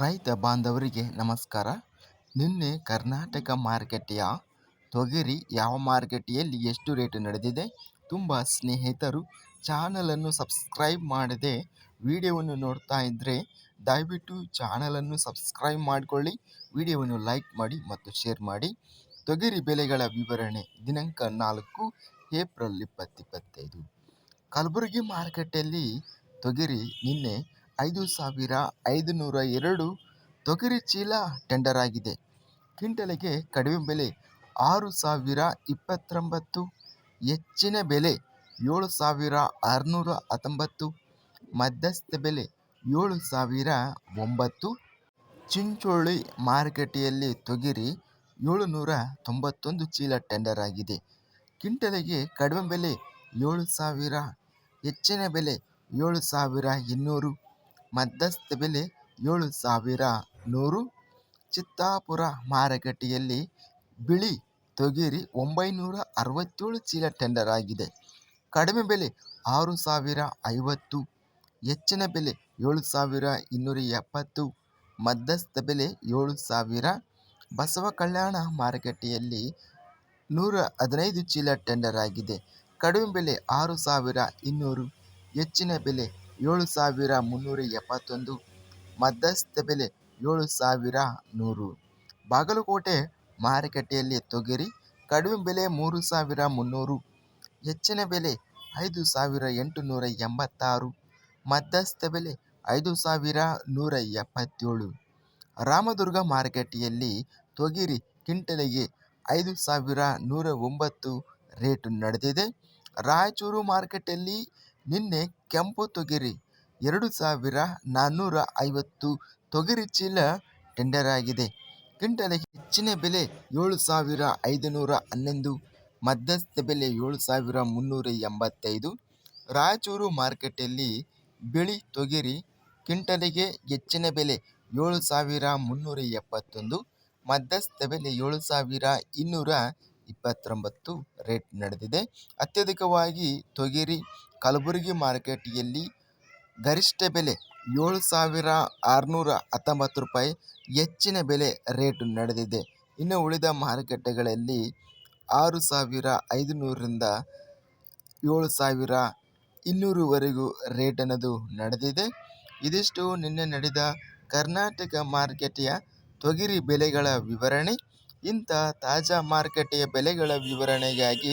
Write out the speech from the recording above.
ರೈತ ಬಾಂಧವರಿಗೆ ನಮಸ್ಕಾರ. ನಿನ್ನೆ ಕರ್ನಾಟಕ ಮಾರುಕಟ್ಟೆಯ ತೊಗರಿ ಯಾವ ಮಾರುಕಟ್ಟೆಯಲ್ಲಿ ಎಷ್ಟು ರೇಟ್ ನಡೆದಿದೆ? ತುಂಬ ಸ್ನೇಹಿತರು ಚಾನಲನ್ನು ಸಬ್ಸ್ಕ್ರೈಬ್ ಮಾಡದೆ ವಿಡಿಯೋವನ್ನು ನೋಡ್ತಾ ಇದ್ದರೆ ದಯವಿಟ್ಟು ಚಾನಲನ್ನು ಸಬ್ಸ್ಕ್ರೈಬ್ ಮಾಡಿಕೊಳ್ಳಿ, ವಿಡಿಯೋವನ್ನು ಲೈಕ್ ಮಾಡಿ ಮತ್ತು ಶೇರ್ ಮಾಡಿ. ತೊಗರಿ ಬೆಲೆಗಳ ವಿವರಣೆ ದಿನಾಂಕ ನಾಲ್ಕು ಏಪ್ರಿಲ್ ಇಪ್ಪತ್ತಿಪ್ಪತ್ತೈದು ಕಲಬುರಗಿ ಮಾರುಕಟ್ಟೆಯಲ್ಲಿ ತೊಗರಿ ನಿನ್ನೆ ಐದು ಸಾವಿರ ಐದು ನೂರ ಎರಡು ತೊಗರಿ ಚೀಲ ಟೆಂಡರ್ ಆಗಿದೆ. ಕ್ವಿಂಟಲಿಗೆ ಕಡಿಮೆ ಬೆಲೆ ಆರು ಸಾವಿರ ಇಪ್ಪತ್ತೊಂಬತ್ತು, ಹೆಚ್ಚಿನ ಬೆಲೆ ಏಳು ಸಾವಿರ ಆರುನೂರ ಹತ್ತೊಂಬತ್ತು, ಮಧ್ಯಸ್ಥ ಬೆಲೆ ಏಳು ಸಾವಿರ ಒಂಬತ್ತು. ಚಿಂಚೋಳಿ ಮಾರುಕಟ್ಟೆಯಲ್ಲಿ ತೊಗರಿ ಏಳುನೂರ ತೊಂಬತ್ತೊಂದು ಚೀಲ ಟೆಂಡರ್ ಆಗಿದೆ. ಕ್ವಿಂಟಲಿಗೆ ಕಡಿಮೆ ಬೆಲೆ ಏಳು ಸಾವಿರ, ಹೆಚ್ಚಿನ ಬೆಲೆ ಏಳು ಸಾವಿರ ಇನ್ನೂರು. ಮಧ್ಯಸ್ಥ ಬೆಲೆ ಏಳು ಸಾವಿರ ನೂರು. ಚಿತ್ತಾಪುರ ಮಾರುಕಟ್ಟೆಯಲ್ಲಿ ಬಿಳಿ ತೊಗರಿ ಒಂಬೈನೂರ ಅರವತ್ತೇಳು ಚೀಲ ಟೆಂಡರ್ ಆಗಿದೆ. ಕಡಿಮೆ ಬೆಲೆ ಆರು ಸಾವಿರ ಐವತ್ತು, ಹೆಚ್ಚಿನ ಬೆಲೆ ಏಳು ಸಾವಿರ ಇನ್ನೂರ ಎಪ್ಪತ್ತು, ಮಧ್ಯಸ್ಥ ಬೆಲೆ ಏಳು ಸಾವಿರ. ಬಸವ ಕಲ್ಯಾಣ ಮಾರುಕಟ್ಟೆಯಲ್ಲಿ ನೂರ ಹದಿನೈದು ಚೀಲ ಟೆಂಡರ್ ಆಗಿದೆ. ಕಡಿಮೆ ಬೆಲೆ ಆರು ಸಾವಿರ ಇನ್ನೂರು, ಹೆಚ್ಚಿನ ಬೆಲೆ ಏಳು ಸಾವಿರ ಮುನ್ನೂರ ಎಪ್ಪತ್ತೊಂದು ಮಧ್ಯಸ್ಥ ಬೆಲೆ ಏಳು ಸಾವಿರ ನೂರು. ಬಾಗಲಕೋಟೆ ಮಾರುಕಟ್ಟೆಯಲ್ಲಿ ತೊಗರಿ, ಕಡಿಮೆ ಬೆಲೆ ಮೂರು ಸಾವಿರ ಮುನ್ನೂರು. ಹೆಚ್ಚಿನ ಬೆಲೆ ಐದು ಸಾವಿರ ಎಂಟುನೂರ ಎಂಬತ್ತಾರು. ಮಧ್ಯಸ್ಥ ಬೆಲೆ ಐದು ಸಾವಿರ ನೂರ ಎಪ್ಪತ್ತೇಳು. ರಾಮದುರ್ಗ ಮಾರುಕಟ್ಟೆಯಲ್ಲಿ ತೊಗರಿ ಕ್ವಿಂಟಲಿಗೆ ಐದು ಸಾವಿರ ನೂರ ಒಂಬತ್ತು ರೇಟು ನಡೆದಿದೆ. ರಾಯಚೂರು ಮಾರುಕಟ್ಟೆಯಲ್ಲಿ ನಿನ್ನೆ ಕೆಂಪು ತೊಗರಿ ಎರಡು ಸಾವಿರ ನಾನ್ನೂರ ಐವತ್ತು ತೊಗರಿ ಚೀಲ ಟೆಂಡರ್ ಆಗಿದೆ. ಕ್ವಿಂಟಲ್ ಹೆಚ್ಚಿನ ಬೆಲೆ ಏಳು ಸಾವಿರ ಐದುನೂರ ಹನ್ನೊಂದು, ಮಧ್ಯಸ್ಥ ಬೆಲೆ ಏಳು ಸಾವಿರ ಮುನ್ನೂರ ಎಂಬತ್ತೈದು. ರಾಯಚೂರು ಮಾರುಕಟ್ಟೆಯಲ್ಲಿ ಬಿಳಿ ತೊಗರಿ ಕ್ವಿಂಟಲಿಗೆ ಹೆಚ್ಚಿನ ಬೆಲೆ ಏಳು ಸಾವಿರ ಮುನ್ನೂರ ಎಪ್ಪತ್ತೊಂದು, ಮಧ್ಯಸ್ಥ ಬೆಲೆ ಏಳು ಸಾವಿರ ಇನ್ನೂರ ಇಪ್ಪತ್ತೊಂಬತ್ತು. ರೇಟ್ ನಡೆದಿದೆ. ಅತ್ಯಧಿಕವಾಗಿ ತೊಗರಿ ಕಲಬುರಗಿ ಮಾರುಕಟ್ಟೆಯಲ್ಲಿ ಗರಿಷ್ಠ ಬೆಲೆ ಏಳು ಸಾವಿರ ಆರುನೂರ ಹತ್ತೊಂಬತ್ತು ರೂಪಾಯಿ ಹೆಚ್ಚಿನ ಬೆಲೆ ರೇಟು ನಡೆದಿದೆ. ಇನ್ನು ಉಳಿದ ಮಾರುಕಟ್ಟೆಗಳಲ್ಲಿ ಆರು ಸಾವಿರ ಐದುನೂರರಿಂದ ಏಳು ಸಾವಿರ ಇನ್ನೂರವರೆಗೂ ರೇಟ್ ಅನ್ನೋದು ನಡೆದಿದೆ. ಇದಿಷ್ಟು ನಿನ್ನೆ ನಡೆದ ಕರ್ನಾಟಕ ಮಾರುಕಟ್ಟೆಯ ತೊಗರಿ ಬೆಲೆಗಳ ವಿವರಣೆ. ಇಂಥ ತಾಜಾ ಮಾರುಕಟ್ಟೆಯ ಬೆಲೆಗಳ ವಿವರಣೆಗಾಗಿ